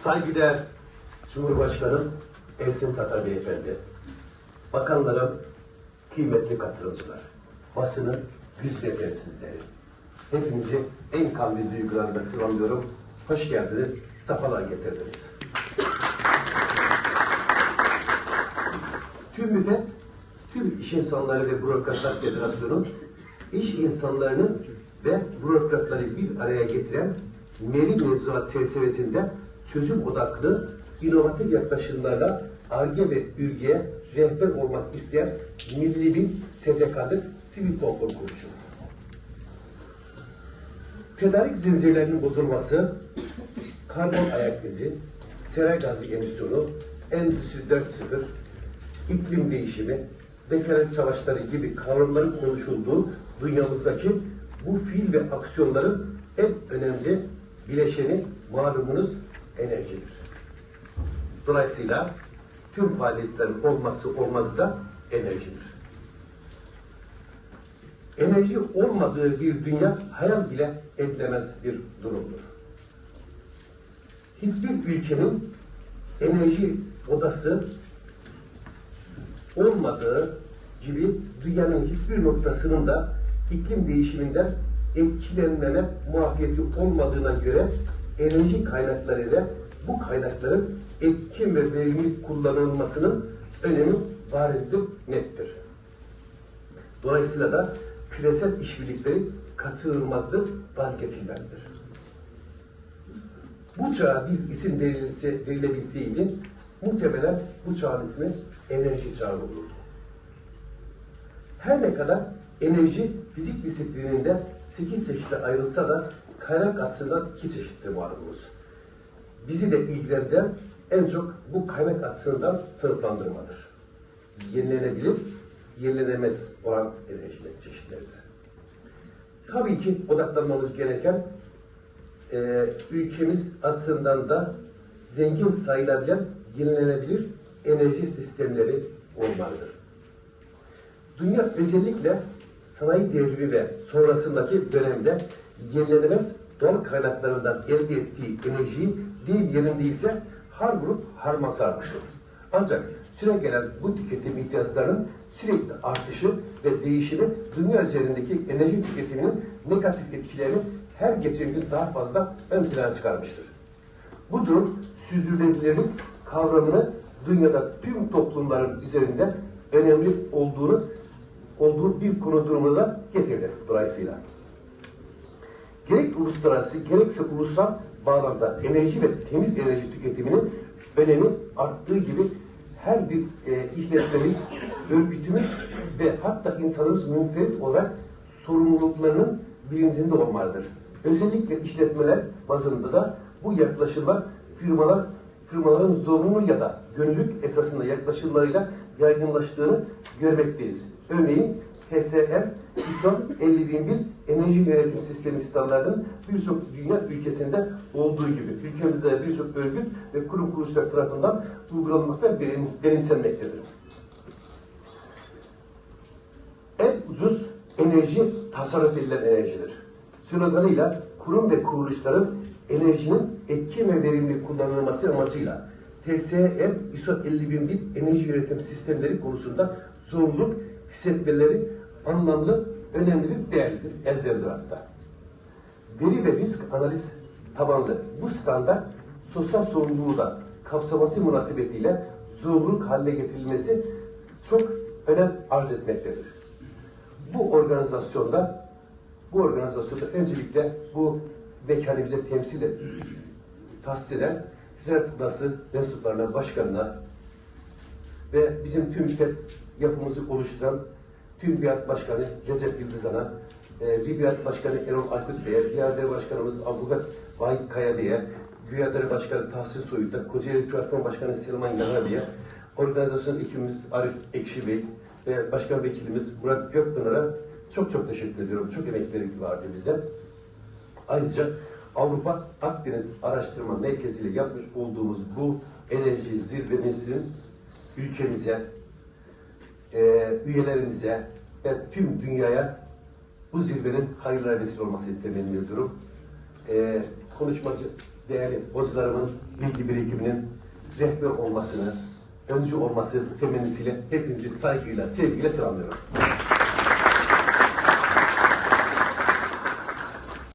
Saygıdeğer Cumhurbaşkanım Ersin Tatar Beyefendi, bakanlarım, kıymetli katılımcılar, basının güzde temsilcileri. Hepinizi en kalbi duygularla selamlıyorum. Hoş geldiniz, safalar getirdiniz. Tüm müfet, tüm iş insanları ve bürokratlar federasyonu, iş insanlarını ve bürokratları bir araya getiren Meri mevzuat çerçevesinde çözüm odaklı inovatif yaklaşımlarla ARGE ve ÜRGE'ye rehber olmak isteyen milli bir STK'dır, sivil toplum kuruluşu. Tedarik zincirlerinin bozulması, karbon ayak izi, sera gazı emisyonu, Endüstri 4.0, iklim değişimi, bekaret savaşları gibi kavramların konuşulduğu dünyamızdaki bu fiil ve aksiyonların en önemli bileşeni malumunuz enerjidir. Dolayısıyla tüm faaliyetlerin olması olmazı da enerjidir. Enerji olmadığı bir dünya hayal bile edilemez bir durumdur. Hiçbir ülkenin enerji odası olmadığı gibi dünyanın hiçbir noktasının da iklim değişiminden etkilenmeme muafiyeti olmadığına göre enerji kaynakları ve bu kaynakların etkin ve verimli kullanılmasının önemi barizdir, nettir. Dolayısıyla da küresel işbirlikleri kaçınılmazdır, vazgeçilmezdir. Bu çağa bir isim verilse, verilebilseydi muhtemelen bu çağın ismi enerji çağı olurdu. Her ne kadar enerji fizik disiplininde 8 çeşitle ayrılsa da kaynak açısından iki çeşittir malumunuz. Bizi de ilgilendiren en çok bu kaynak açısından sınıflandırmadır. Yenilenebilir, yenilenemez olan enerjiler çeşitleridir. Tabii ki odaklanmamız gereken e, ülkemiz açısından da zengin sayılabilen yenilenebilir enerji sistemleri olmalıdır. Dünya özellikle sanayi devrimi ve sonrasındaki dönemde yenilenemez doğal kaynaklarından elde ettiği enerjiyi deyim yerinde ise har vurup harma sarmıştır. Ancak süre gelen bu tüketim ihtiyaçlarının sürekli artışı ve değişimi dünya üzerindeki enerji tüketiminin negatif etkilerini her geçen gün daha fazla ön plana çıkarmıştır. Bu durum sürdürülebilirlik kavramını dünyada tüm toplumların üzerinde önemli olduğunu olduğu bir konu durumuna getirdi dolayısıyla. Gerek uluslararası gerekse ulusal bağlamda enerji ve temiz enerji tüketiminin önemi arttığı gibi her bir e, işletmemiz, örgütümüz ve hatta insanımız münferit olarak sorumluluklarının bilincinde olmalıdır. Özellikle işletmeler bazında da bu yaklaşımlar firmalar firmaların zorunlu ya da gönüllülük esasında yaklaşımlarıyla yaygınlaştığını görmekteyiz. Örneğin HSM, ISO 50001 enerji yönetim sistemi standartının birçok dünya ülkesinde olduğu gibi ülkemizde de birçok örgüt ve kurum kuruluşlar tarafından uygulanmakta ve benimsenmektedir. En ucuz enerji tasarruf edilen enerjidir. Sloganıyla kurum ve kuruluşların enerjinin etkin ve verimli kullanılması amacıyla TSE ISO 50001 enerji yönetim sistemleri konusunda zorunluluk hissetmeleri anlamlı, önemlidir, değerlidir, elzemdir hatta. Veri ve risk analiz tabanlı bu standart sosyal sorumluluğu da kapsaması münasebetiyle zorunluluk haline getirilmesi çok önem arz etmektedir. Bu organizasyonda bu organizasyonda öncelikle bu mekanı bize temsil et, tahsis eden Ticaret Odası mensuplarına, başkanına ve bizim tüm ülke yapımızı oluşturan tüm Biat Başkanı Recep Yıldızan'a, e, Ribiyat Başkanı Erol Aykut Bey'e, Diyader Başkanımız Avukat Vahit Kaya Bey'e, Güyader Başkanı Tahsin Soyut'a, Kocaeli Platform Başkanı Selman Yanar Bey'e, organizasyon ekibimiz Arif Ekşi Bey ve Başkan Vekilimiz Murat Gökpınar'a çok çok teşekkür ediyorum. Çok emekleri vardı bizde. Ayrıca Avrupa Akdeniz Araştırma Merkezi ile yapmış olduğumuz bu enerji zirvemizin ülkemize, e, üyelerimize ve tüm dünyaya bu zirvenin hayırlara vesile olmasını temenni ediyorum. e, konuşmacı değerli hocalarımın bilgi birikiminin rehber olmasını, öncü olması temennisiyle hepinizi saygıyla, sevgiyle selamlıyorum.